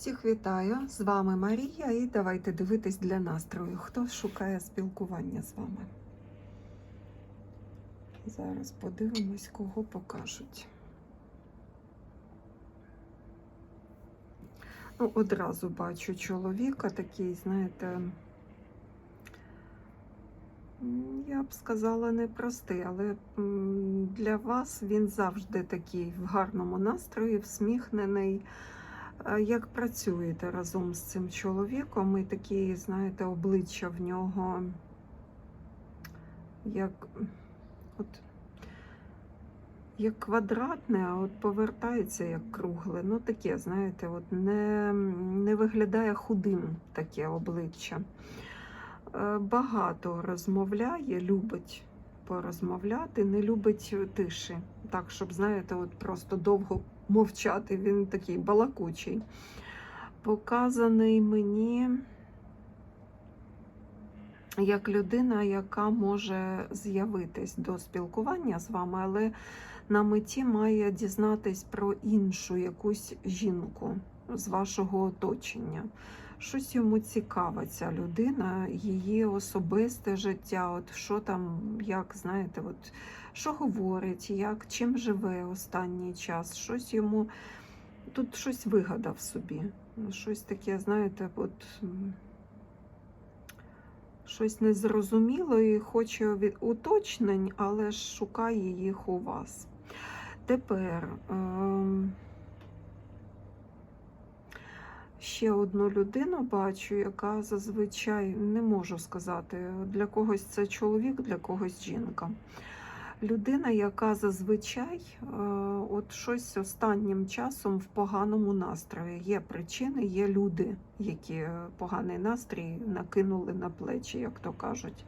Всіх вітаю! З вами Марія, і давайте дивитись для настрою, хто шукає спілкування з вами. Зараз подивимось, кого покажуть. Ну, одразу бачу чоловіка такий, знаєте, я б сказала, непростий, але для вас він завжди такий в гарному настрої, всміхнений. Як працюєте разом з цим чоловіком, і такі, знаєте, обличчя в нього, як, от, як квадратне, а от повертається як кругле. Ну, таке, знаєте, от не, не виглядає худим таке обличчя. Е, Багато розмовляє, любить порозмовляти, не любить тиші. Так, щоб, знаєте, от просто довго мовчати, він такий балакучий. Показаний мені як людина, яка може з'явитись до спілкування з вами, але на меті має дізнатись про іншу якусь жінку з вашого оточення. Щось йому цікава ця людина, її особисте життя, от що там, як знаєте, от що говорить, як чим живе останній час, щось йому тут щось вигадав собі. Щось таке, знаєте, от щось незрозуміло і хоче від уточнень, але ж шукає їх у вас. Тепер. ем, Ще одну людину бачу, яка зазвичай не можу сказати, для когось це чоловік, для когось жінка. Людина, яка зазвичай е, от щось останнім часом в поганому настрої. Є причини, є люди, які поганий настрій накинули на плечі, як то кажуть.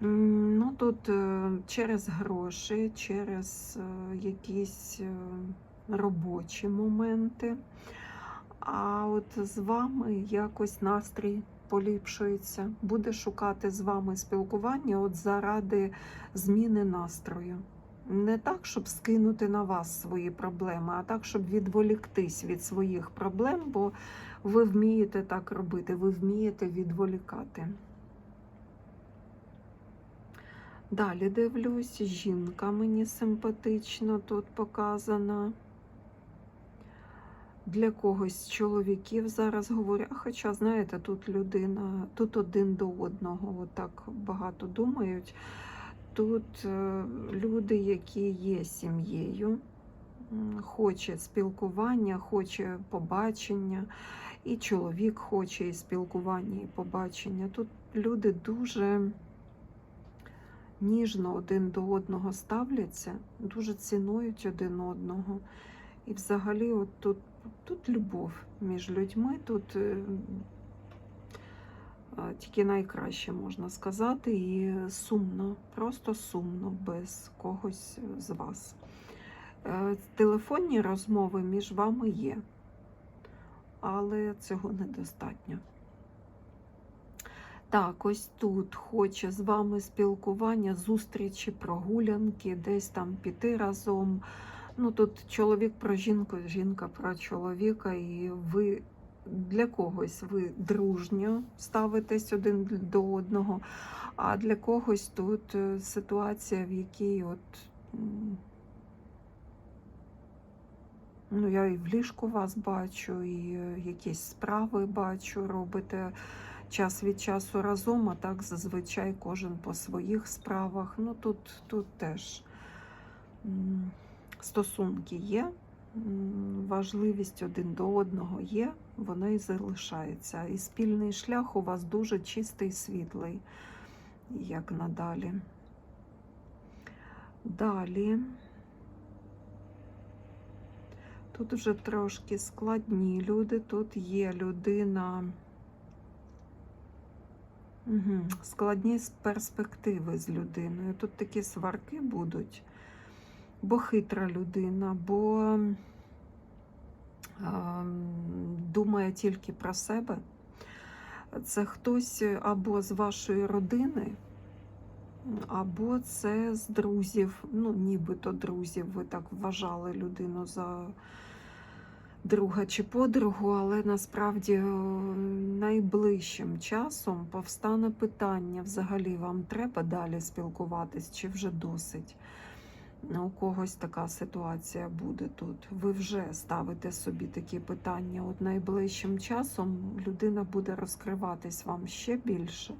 Ну тут е, через гроші, через е, якісь робочі моменти. А от з вами якось настрій поліпшується. Буде шукати з вами спілкування от заради зміни настрою. Не так, щоб скинути на вас свої проблеми, а так, щоб відволіктись від своїх проблем, бо ви вмієте так робити, ви вмієте відволікати. Далі дивлюсь, жінка мені симпатично тут показана. Для когось чоловіків зараз говорю, хоча, знаєте, тут людина, тут один до одного, отак багато думають. Тут е, люди, які є сім'єю, хоче спілкування, хоче побачення, і чоловік хоче і спілкування, і побачення. Тут люди дуже ніжно один до одного ставляться, дуже цінують один одного. І взагалі, от тут, тут любов між людьми, тут е, тільки найкраще можна сказати, і сумно, просто сумно без когось з вас. Е, Телефонні розмови між вами є, але цього недостатньо. Так, ось тут хоче з вами спілкування, зустрічі, прогулянки, десь там піти разом. Ну тут чоловік про жінку, жінка про чоловіка, і ви для когось ви дружньо ставитесь один до одного, а для когось тут е, ситуація, в якій от. Ну, я і в ліжку вас бачу, і е, якісь справи бачу, робите час від часу разом, а так зазвичай кожен по своїх справах. Ну тут, тут теж. Стосунки є, важливість один до одного є, воно і залишається. І спільний шлях у вас дуже чистий, світлий, як надалі. Далі. Тут вже трошки складні люди. Тут є людина. Угу. Складні перспективи з людиною. Тут такі сварки будуть бо хитра людина, бо а, думає тільки про себе. Це хтось або з вашої родини, або це з друзів, ну, нібито друзів, ви так вважали людину за друга чи подругу, але насправді е, найближчим часом повстане питання: взагалі вам треба далі спілкуватись, чи вже досить. У когось така ситуація буде тут. Ви вже ставите собі такі питання. От найближчим часом людина буде розкриватись вам ще більше,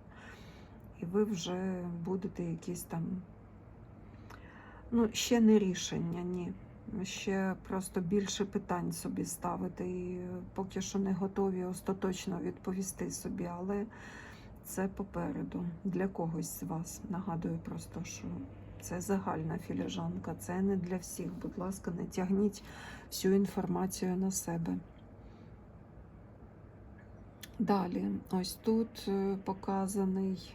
і ви вже будете якісь там, ну, ще не рішення, ні. Ще просто більше питань собі ставити, і поки що не готові остаточно відповісти собі, але це попереду для когось з вас. Нагадую просто, що це загальна філіжанка, це не для всіх. Будь ласка, не тягніть всю інформацію на себе. Далі, ось тут е, показаний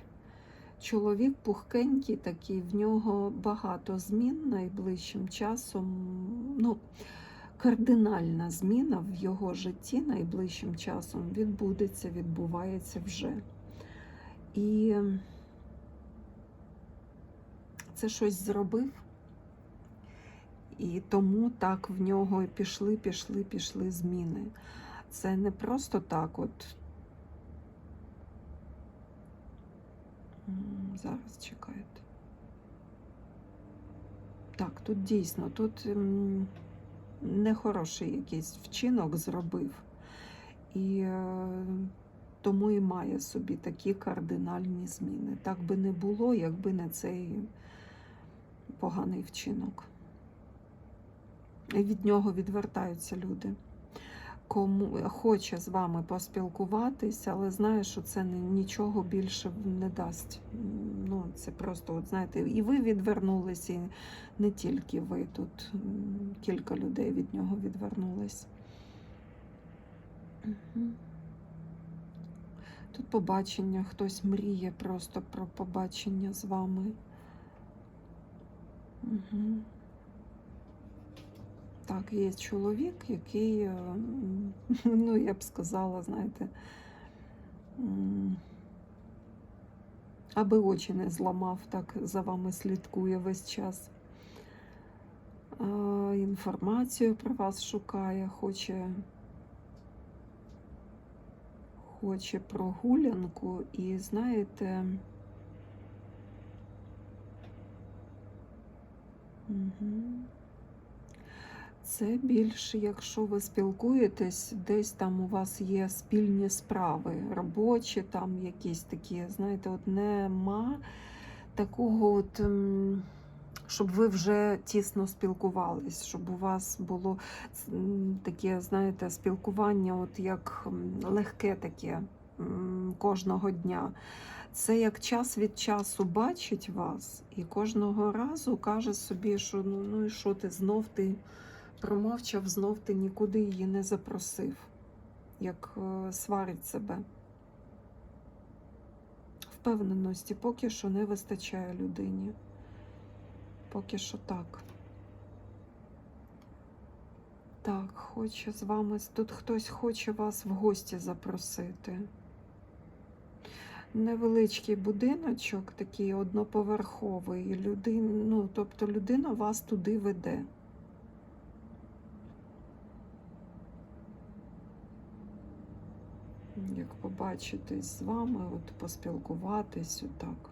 чоловік пухкенький такий, в нього багато змін найближчим часом. Ну, кардинальна зміна в його житті найближчим часом відбудеться, відбувається вже. І це щось зробив, і тому так в нього пішли, пішли, пішли зміни. Це не просто так, от зараз чекайте. Так, тут дійсно, тут нехороший якийсь вчинок зробив. І е, тому і має собі такі кардинальні зміни. Так би не було, якби не цей поганий вчинок. Від нього відвертаються люди. Кому хоче з вами поспілкуватися, але знає, що це нічого більше не дасть. Ну, це просто, от знаєте, і ви відвернулись, і не тільки ви тут. Кілька людей від нього відвернулись. Тут побачення, хтось мріє просто про побачення з вами. Так, є чоловік, який, е, ну, я б сказала, знаєте, аби очі не зламав, так за вами слідкує весь час. Е, Інформацію про вас шукає, хоче, хоче прогулянку і, знаєте, Це більше, якщо ви спілкуєтесь, десь там у вас є спільні справи, робочі, там якісь такі, знаєте, от нема такого, от, щоб ви вже тісно спілкувались, щоб у вас було таке, знаєте, спілкування, от як легке таке кожного дня. Це як час від часу бачить вас і кожного разу каже собі, що ну, ну і що ти знов ти промовчав, знов ти нікуди її не запросив, як е, сварить себе. Впевненості поки що не вистачає людині. Поки що так. Так, хоче з вами. Тут хтось хоче вас в гості запросити. Невеличкий будиночок, такий одноповерховий. і Людин, ну, тобто людина вас туди веде. Як побачитись з вами, от поспілкуватись, отак.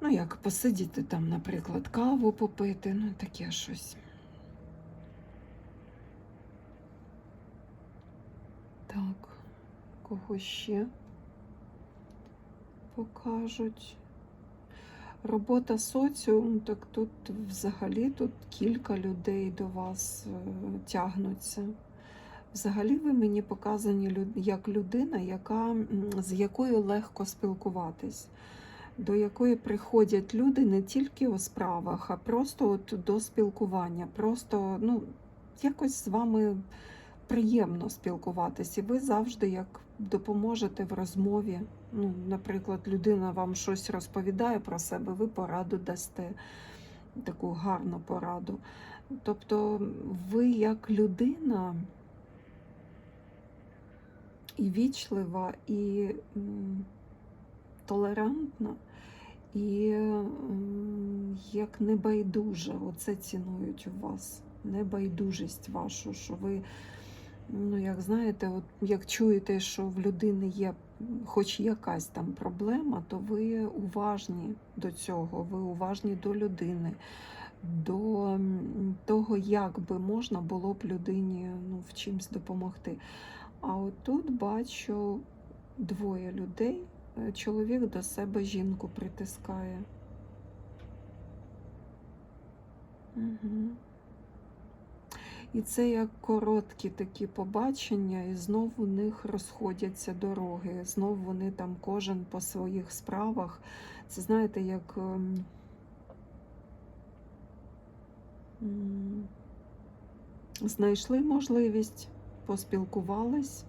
Ну, як посидіти там, наприклад, каву попити, ну таке щось. Так, кого ще покажуть? Робота соціум, так тут взагалі тут кілька людей до вас е, тягнуться. Взагалі ви мені показані як людина, яка, з якою легко спілкуватись, до якої приходять люди не тільки у справах, а просто от до спілкування. Просто ну, якось з вами приємно спілкуватись, і ви завжди як допоможете в розмові. Ну, наприклад, людина вам щось розповідає про себе, ви пораду дасте, таку гарну пораду. Тобто, ви як людина і вічлива, і толерантна, і як небайдужа. Оце цінують у вас небайдужість вашу, що ви, ну як знаєте, от як чуєте, що в людини є хоч якась там проблема, то ви уважні до цього, ви уважні до людини, до того, як би можна було б людині ну, в чимсь допомогти. А от тут бачу двоє людей. Е, Чоловік до себе жінку притискає. Угу. І це як короткі такі побачення, і знов у них розходяться дороги. Знов вони там кожен по своїх справах. Це знаєте, як ем, знайшли можливість, поспілкувались,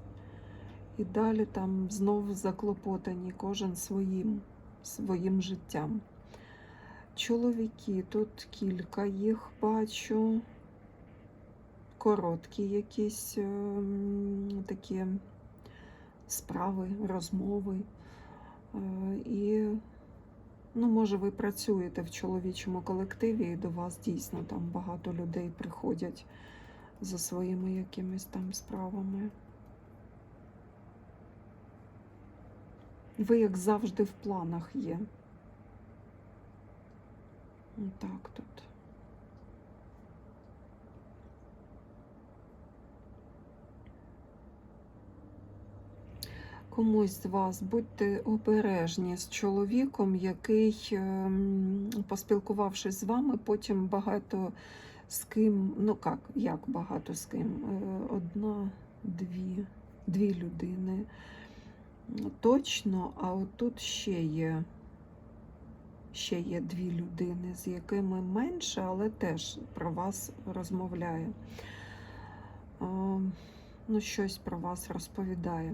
і далі там знов заклопотані кожен своїм, своїм життям. Чоловіки, тут кілька їх бачу короткі якісь ем, такі справи, розмови. Е, І, ну, може, ви працюєте в чоловічому колективі, і до вас дійсно там багато людей приходять за своїми якимись там справами. Ви, як завжди, в планах є. Так тут. Комусь з вас будьте обережні з чоловіком, який, ем, поспілкувавшись з вами, потім багато з ким, ну як, як багато з ким, Е, одна, дві, дві людини. Точно, а от тут ще є, ще є дві людини, з якими менше, але теж про вас розмовляє. Ем, Ну, щось про вас розповідає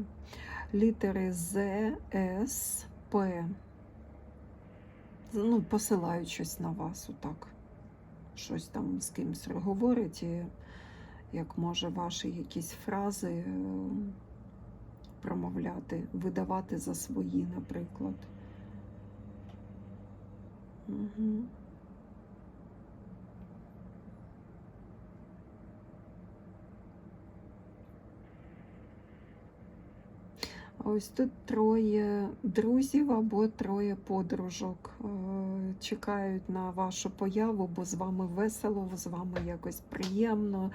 літери З, С, П. Ну, посилаючись на вас, отак. Щось там з кимось говорить, і як може ваші якісь фрази е, промовляти, видавати за свої, наприклад. Угу. А Ось тут троє друзів або троє подружок е, чекають на вашу появу, бо з вами весело, з вами якось приємно,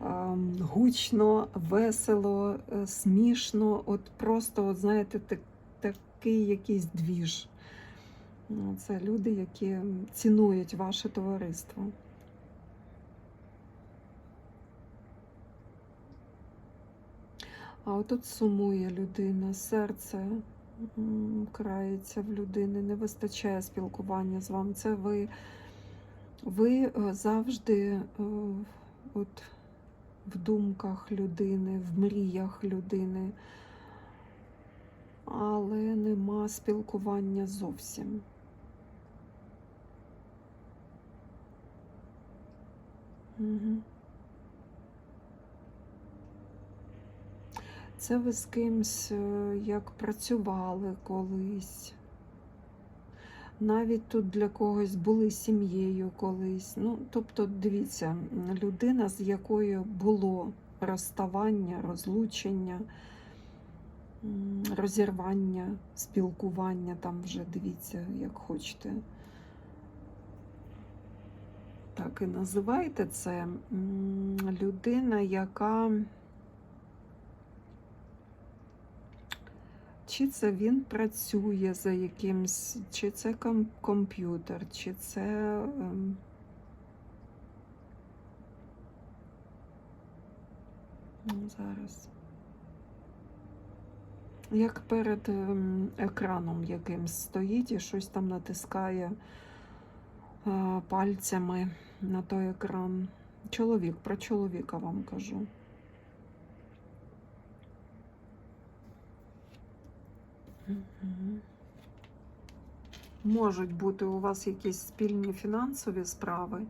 ем, гучно, весело, е, смішно. От просто, от знаєте, такий якийсь двіж. Ну, Це люди, які цінують ваше товариство. А отут сумує людина, серце крається в людини, не вистачає спілкування з вами. Це ви, ви е, завжди е, от, в думках людини, в мріях людини, але нема спілкування зовсім. Угу. Це ви з кимсь е, як працювали колись. Навіть тут для когось були сім'єю колись. Ну, тобто, дивіться, людина, з якою було розставання, розлучення, розірвання, спілкування, там вже дивіться, як хочете. Так і називайте це людина, яка. Чи це він працює за якимсь, чи це ком- комп'ютер, чи це. ем, ну, зараз. Як перед ем, екраном якимсь стоїть і щось там натискає е, пальцями на той екран. Чоловік, про чоловіка вам кажу. Можуть бути у вас якісь спільні фінансові справи.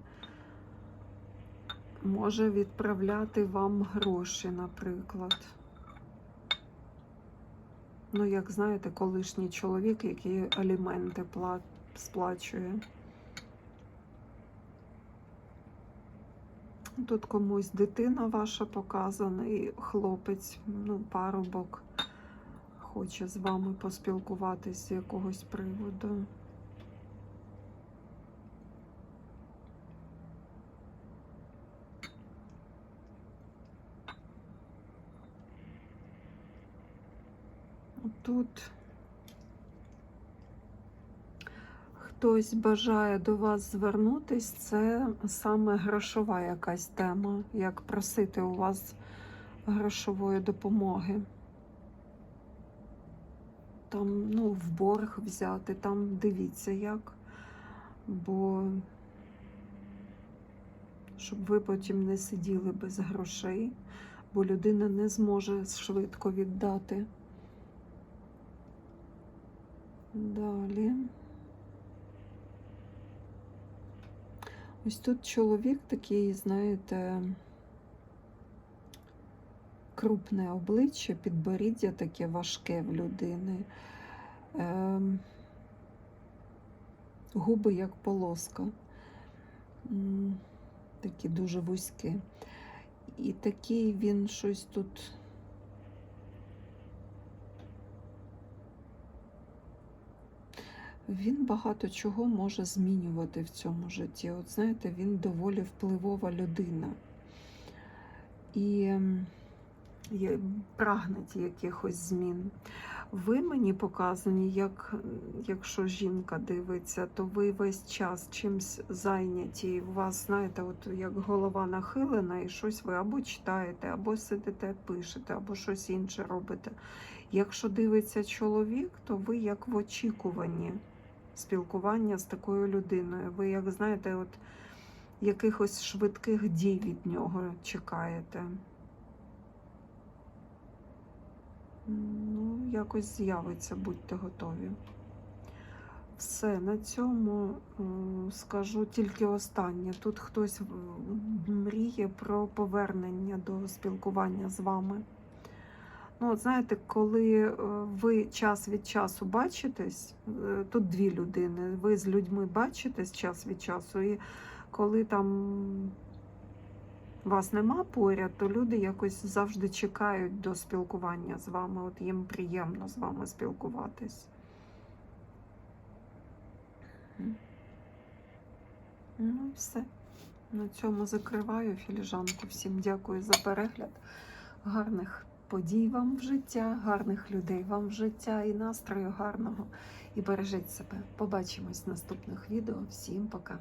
Може відправляти вам гроші, наприклад. Ну, як знаєте, колишній чоловік, який аліменти сплачує. Тут комусь дитина ваша показана, і хлопець, ну, парубок хоче з вами поспілкуватись з якогось приводу. Тут хтось бажає до вас звернутись, це саме грошова якась тема, як просити у вас грошової допомоги. Там, ну, в борг взяти, там дивіться як, бо щоб ви потім не сиділи без грошей, бо людина не зможе швидко віддати. Далі. Ось тут чоловік такий, знаєте, крупне обличчя, підборіддя таке важке в людини. Ем, губи як полоска. Такі дуже вузькі. І такий він щось тут. Він багато чого може змінювати в цьому житті. От знаєте, він доволі впливова людина. І прагне якихось змін. Ви мені показані, як якщо жінка дивиться, то ви весь час чимсь зайняті. У вас, знаєте, от як голова нахилена, і щось ви або читаєте, або сидите, пишете, або щось інше робите. Якщо дивиться чоловік, то ви як в очікуванні спілкування з такою людиною. Ви, як знаєте, от якихось швидких дій від нього чекаєте. Ну, якось з'явиться, будьте готові. Все, на цьому е, скажу тільки останнє. Тут хтось мріє про повернення до спілкування з вами. Ну, от знаєте, коли е, ви час від часу бачитесь, е, тут дві людини, ви з людьми бачитесь час від часу, і коли там вас нема поряд, то люди якось завжди чекають до спілкування з вами. От їм приємно з вами спілкуватись. Ну, все. На цьому закриваю філіжанку. Всім дякую за перегляд. Гарних подій вам в життя, гарних людей вам в життя і настрою гарного. І бережіть себе. Побачимось в наступних відео. Всім пока.